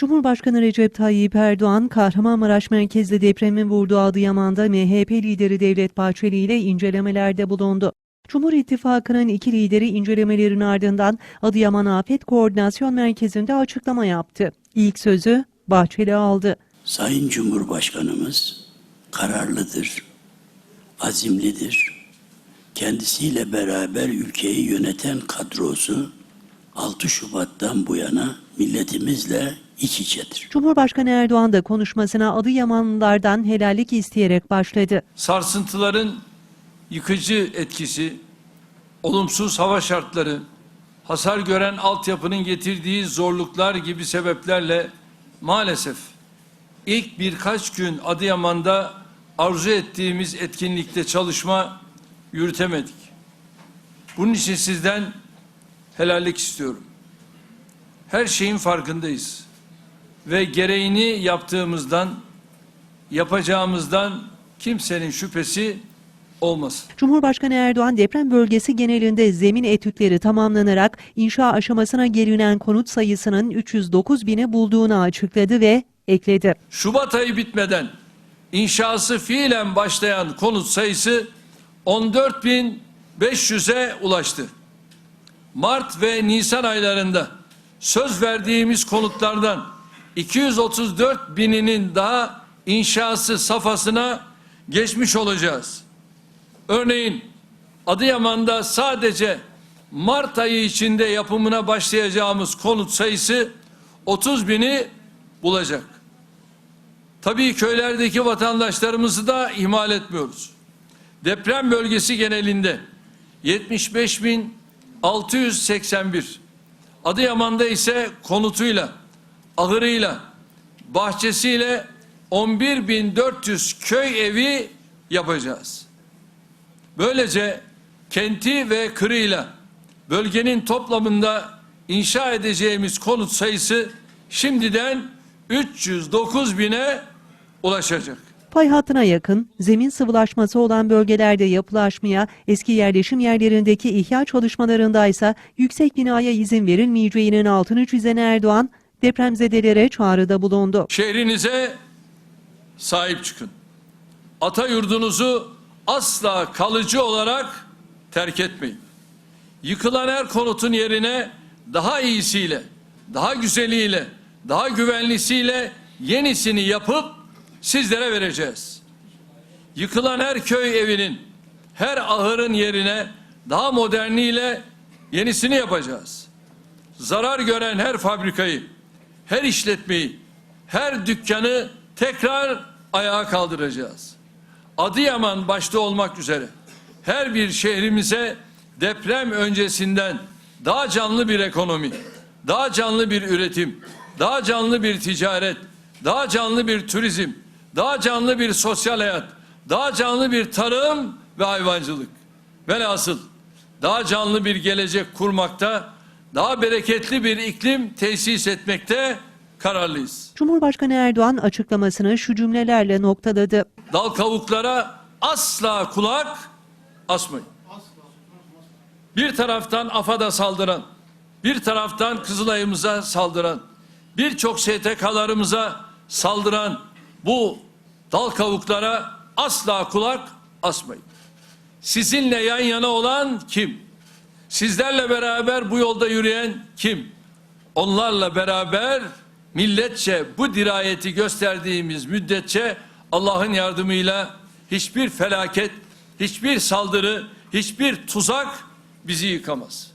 Cumhurbaşkanı Recep Tayyip Erdoğan, Kahramanmaraş merkezli depremin vurduğu Adıyaman'da MHP lideri Devlet Bahçeli ile incelemelerde bulundu. Cumhur İttifakı'nın iki lideri incelemelerin ardından Adıyaman Afet Koordinasyon Merkezi'nde açıklama yaptı. İlk sözü Bahçeli aldı. Sayın Cumhurbaşkanımız kararlıdır, azimlidir. Kendisiyle beraber ülkeyi yöneten kadrosu 6 Şubat'tan bu yana milletimizle iç içedir. Cumhurbaşkanı Erdoğan da konuşmasına Adıyamanlılardan helallik isteyerek başladı. sarsıntıların yıkıcı etkisi, olumsuz hava şartları, hasar gören altyapının getirdiği zorluklar gibi sebeplerle maalesef ilk birkaç gün Adıyaman'da arzu ettiğimiz etkinlikte çalışma yürütemedik. Bunun için sizden helallik istiyorum. Her şeyin farkındayız ve gereğini yaptığımızdan, yapacağımızdan kimsenin şüphesi olmasın. Cumhurbaşkanı Erdoğan deprem bölgesi genelinde zemin etütleri tamamlanarak inşa aşamasına gelinen konut sayısının 309 bini bulduğunu açıkladı ve ekledi. Şubat ayı bitmeden inşası fiilen başlayan konut sayısı 14.500'e ulaştı. Mart ve Nisan aylarında söz verdiğimiz konutlardan 234 bininin daha inşası safhasına geçmiş olacağız. Örneğin Adıyaman'da sadece Mart ayı içinde yapımına başlayacağımız konut sayısı 30 bini bulacak. Tabii köylerdeki vatandaşlarımızı da ihmal etmiyoruz. Deprem bölgesi genelinde 75.681, Adıyaman'da ise konutuyla, ahırıyla, bahçesiyle 11.400 köy evi yapacağız. Böylece kenti ve kırıyla bölgenin toplamında inşa edeceğimiz konut sayısı şimdiden 309 bine ulaşacak. Pay hattına yakın, zemin sıvılaşması olan bölgelerde yapılaşmaya, eski yerleşim yerlerindeki ihya çalışmalarında ise yüksek binaya izin verilmeyeceğinin altını çizen Erdoğan, depremzedelere çağrıda bulundu. Şehrinize sahip çıkın. Ata yurdunuzu asla kalıcı olarak terk etmeyin. Yıkılan her konutun yerine daha iyisiyle, daha güzeliyle, daha güvenlisiyle yenisini yapıp sizlere vereceğiz. Yıkılan her köy evinin, her ahırın yerine daha moderniyle yenisini yapacağız. Zarar gören her fabrikayı, her işletmeyi, her dükkanı tekrar ayağa kaldıracağız. Adıyaman başta olmak üzere her bir şehrimize deprem öncesinden daha canlı bir ekonomi, daha canlı bir üretim, daha canlı bir ticaret, daha canlı bir turizm, daha canlı bir sosyal hayat, daha canlı bir tarım ve hayvancılık. Velhasıl daha canlı bir gelecek kurmakta, daha bereketli bir iklim tesis etmekte kararlıyız. Cumhurbaşkanı Erdoğan açıklamasını şu cümlelerle noktaladı. Dal kavuklara asla kulak asmayın. Bir taraftan AFAD'a saldıran, bir taraftan Kızılay'ımıza saldıran, birçok STK'larımıza saldıran bu dal kavuklara asla kulak asmayın. Sizinle yan yana olan kim? Sizlerle beraber bu yolda yürüyen kim? Onlarla beraber milletçe bu dirayeti gösterdiğimiz müddetçe Allah'ın yardımıyla hiçbir felaket, hiçbir saldırı, hiçbir tuzak bizi yıkamaz.